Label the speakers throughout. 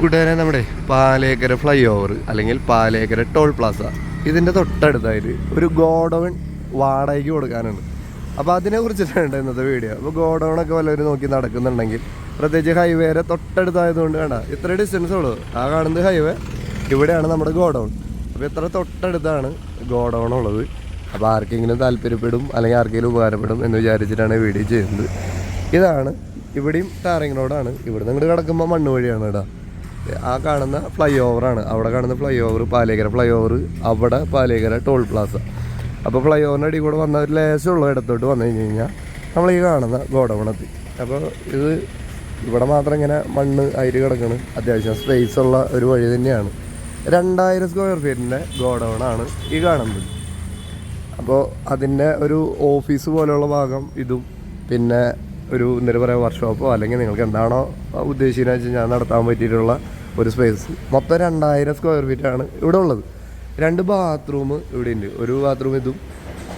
Speaker 1: കൂട്ടുകാരെ നമ്മുടെ Palekkara fly over അല്ലെങ്കിൽ പാലേക്കര ടോൾ പ്ലാസ. ഇതിന്റെ തൊട്ടടുത്തായിട്ട് ഒരു ഗോഡൗൺ വാടകയ്ക്ക് കൊടുക്കാനുണ്ട്. അപ്പോൾ അതിനെ കുറിച്ചിട്ടാണ് ഇന്നത്തെ വീഡിയോ അപ്പോൾ ഗോഡൗണൊക്കെ വല്ലവരും നോക്കി നടക്കുന്നുണ്ടെങ്കിൽ പ്രത്യേകിച്ച് ഹൈവേരെ തൊട്ടടുത്തായതുകൊണ്ട് വേണ്ട ഇത്ര ഡിസ്റ്റൻസ് ഉള്ളൂ. ആ കാണുന്നത് ഹൈവേ ഇവിടെയാണ് നമ്മുടെ ഗോഡൗൺ. അപ്പോൾ ഇത്ര തൊട്ടടുത്താണ് ഗോഡൗൺ ഉള്ളത്. അപ്പോൾ ആർക്കെങ്കിലും താല്പര്യപ്പെടും അല്ലെങ്കിൽ ആർക്കെങ്കിലും ഉപകാരപ്പെടും എന്ന് വിചാരിച്ചിട്ടാണ് വീഡിയോ ചെയ്യുന്നത്. ഇതാണ് ഇവിടെയും ടാറിങ് റോഡാണ്. ഇവിടെ നിന്ന് കിടക്കുമ്പോൾ മണ്ണ് വഴിയാണ് ഇടാ ആ കാണുന്ന ഫ്ലൈ ഓവറാണ് അവിടെ കാണുന്ന flyover Palekkara flyover അവിടെ പാലേക്കര ടോൾ പ്ലാസ അപ്പോൾ ഫ്ലൈ ഓവറിന്റെ അടി കൂടെ വന്ന ഒരു ലേശമുള്ള ഇടത്തോട്ട് വന്നു കഴിഞ്ഞ് കഴിഞ്ഞാൽ നമ്മൾ ഈ കാണുന്ന ഗോഡവണത്തി അപ്പോൾ ഇത് ഇവിടെ മാത്രം ഇങ്ങനെ മണ്ണ് അയിര് കിടക്കണ്. അത്യാവശ്യം സ്പേസ് ഉള്ള ഒരു വഴി തന്നെയാണ്. രണ്ടായിരം സ്ക്വയർ ഫീറ്റിന്റെ ഗോഡൗണാണ് ഈ കാണുന്നത്. അപ്പോൾ അതിന്റെ ഒരു ഓഫീസ് പോലെയുള്ള ഭാഗം ഇതും. പിന്നെ ഒരു എന്താ പറയുക വർക്ക്ഷോപ്പോ അല്ലെങ്കിൽ നിങ്ങൾക്ക് എന്താണോ ഉദ്ദേശിക്കുന്നത് വെച്ച് ഞാൻ നടത്താൻ പറ്റിയിട്ടുള്ള ഒരു സ്പേസ് മൊത്തം രണ്ടായിരം സ്ക്വയർ ഫീറ്റ് ആണ് ഇവിടെ ഉള്ളത്. രണ്ട് ബാത്റൂം ഇവിടെ ഉണ്ട്. ഒരു ബാത്റൂം ഇതും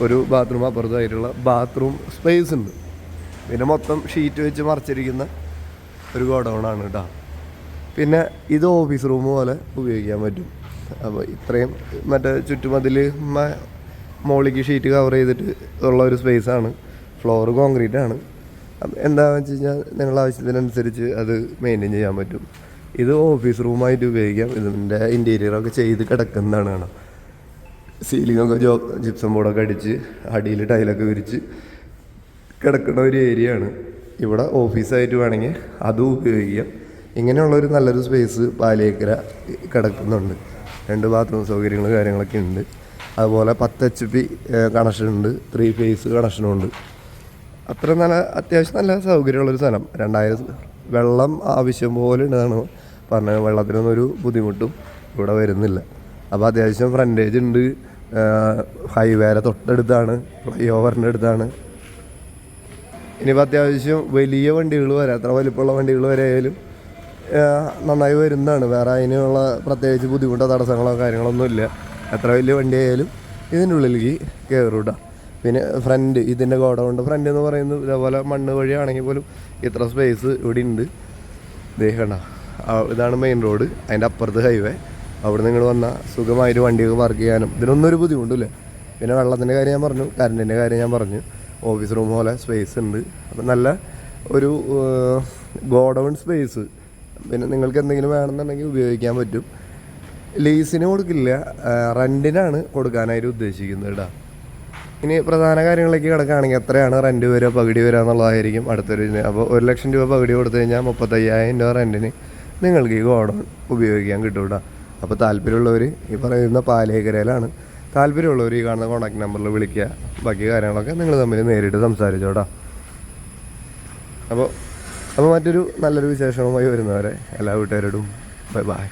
Speaker 1: ഒരു ബാത്റൂം അപ്പുറത്തായിട്ടുള്ള ബാത്റൂം സ്പേസ് ഉണ്ട്. പിന്നെ മൊത്തം ഷീറ്റ് വെച്ച് മറച്ചിരിക്കുന്ന ഒരു ഗോഡൗൺ ആണ് കേട്ടോ. പിന്നെ ഇത് ഓഫീസ് റൂം പോലെ ഉപയോഗിക്കാൻ പറ്റും. അപ്പോൾ ഇത്രയും മറ്റേ ചുറ്റുമതിൽ മോളിക്ക് ഷീറ്റ് കവർ ചെയ്തിട്ട് ഉള്ള ഒരു സ്പേസാണ് ഫ്ലോർ കോൺക്രീറ്റ് ആണ്. എന്താണെന്ന് വെച്ച് കഴിഞ്ഞാൽ നിങ്ങളുടെ ആവശ്യത്തിനനുസരിച്ച് അത് മെയിന്റെയിൻ ചെയ്യാൻ പറ്റും. ഇത് ഓഫീസ് റൂമായിട്ട് ഉപയോഗിക്കാം. ഇതിന്റെ ഇന്റീരിയറൊക്കെ ചെയ്ത് കിടക്കുന്നതാണ് കാണാം. സീലിങ്ങൊക്കെ ജോ ജിപ്സം ബോർഡൊക്കെ അടിച്ച് അടിയിൽ ടൈലൊക്കെ വിരിച്ച് കിടക്കുന്ന ഒരു ഏരിയ ആണ്. ഇവിടെ ഓഫീസായിട്ട് വേണമെങ്കിൽ അതും ഉപയോഗിക്കാം. ഇങ്ങനെയുള്ളൊരു നല്ലൊരു സ്പേസ് പാലിയേക്കര കിടക്കുന്നുണ്ട്. രണ്ട് ബാത്റൂം സൗകര്യങ്ങൾ കാര്യങ്ങളൊക്കെ ഉണ്ട്. അതുപോലെ പത്ത് എച്ച് പി കണക്ഷൻ ഉണ്ട്. ത്രീ ഫേസ് കണക്ഷനും ഉണ്ട്. അത്ര നല്ല അത്യാവശ്യം നല്ല സൗകര്യമുള്ളൊരു സ്ഥലം. രണ്ടായിരം വെള്ളം ആവശ്യം പോലെ ഉണ്ടെന്നാണ് പറഞ്ഞത് വെള്ളത്തിനൊന്നും ഒരു ബുദ്ധിമുട്ടും ഇവിടെ വരുന്നില്ല. അപ്പോൾ അത്യാവശ്യം ഫ്രണ്ടേജ് ഉണ്ട്. ഹൈവേരെ തൊട്ടടുത്താണ്. ഫ്ലൈ ഓവറിന്റെ അടുത്താണ്. ഇനിയിപ്പോൾ അത്യാവശ്യം വലിയ വണ്ടികൾ വരെ. അത്ര വലിപ്പമുള്ള വണ്ടികൾ വരെ ആയാലും നന്നായി വരുന്നതാണ്. വേറെ അതിനുള്ള പ്രത്യേകിച്ച് ബുദ്ധിമുട്ടോ തടസ്സങ്ങളോ കാര്യങ്ങളൊന്നും എത്ര വലിയ വണ്ടി ആയാലും ഇതിന്റെ ഉള്ളിലേക്ക് പിന്നെ ഫ്രണ്ട് ഇതിന്റെ ഗോഡൗണ്ട് ഫ്രണ്ട് എന്ന് പറയുന്നത് ഇതേപോലെ മണ്ണ് വഴിയാണെങ്കിൽ പോലും ഇത്ര സ്പേസ് ഇവിടെ ഉണ്ട്. ദേഹണ്ട ഇതാണ് മെയിൻ റോഡ് അതിന്റെ അപ്പുറത്ത് ഹൈവേ അവിടെ നിങ്ങൾ വന്നാൽ സുഖമായിട്ട് വണ്ടിയൊക്കെ പാർക്ക് ചെയ്യാനും. ഇതിനൊന്നും ഒരു ബുദ്ധിമുട്ടില്ല. പിന്നെ വെള്ളത്തിന്റെ കാര്യം ഞാൻ പറഞ്ഞു കറണ്ടിന്റെ കാര്യം ഞാൻ പറഞ്ഞു. ഓഫീസ് റൂം പോലെ സ്പേസ് ഉണ്ട്. അപ്പം നല്ല ഒരു ഗോഡൗൺ സ്പേസ് പിന്നെ നിങ്ങൾക്ക് എന്തെങ്കിലും വേണമെന്നുണ്ടെങ്കിൽ ഉപയോഗിക്കാൻ പറ്റും. ലീസിന് കൊടുക്കില്ല റെന്റിനാണ് കൊടുക്കാനായിട്ട് ഉദ്ദേശിക്കുന്നത് കേട്ടോ ഇനി പ്രധാന കാര്യങ്ങളിലേക്ക് കിടക്കുകയാണെങ്കിൽ എത്രയാണ് റെന്റ് വരിക പകുതി വരിക എന്നുള്ളതായിരിക്കും അടുത്തൊരു അപ്പോൾ ഒരു ലക്ഷം രൂപ പകുതി കൊടുത്തു കഴിഞ്ഞാൽ മുപ്പത്തയ്യായിരം രൂപ റെന്റിന് നിങ്ങൾക്ക് ഈ ഗോഡൗൺ ഉപയോഗിക്കാൻ കിട്ടും കേട്ടോ. അപ്പോൾ താല്പര്യമുള്ളവർ ഈ പറയുന്ന പാലേക്കരയിലാണ്. താല്പര്യമുള്ളവർ ഈ കാണുന്ന കോൺടാക്ട് നമ്പറിൽ വിളിക്കുക. ബാക്കി കാര്യങ്ങളൊക്കെ നിങ്ങൾ തമ്മിൽ നേരിട്ട് സംസാരിച്ചോടാ അപ്പോൾ അപ്പോൾ മറ്റൊരു നല്ലൊരു വിശേഷവുമായി വരുന്നവരെ എല്ലാ വീട്ടുകാരോടും ബൈ ബൈ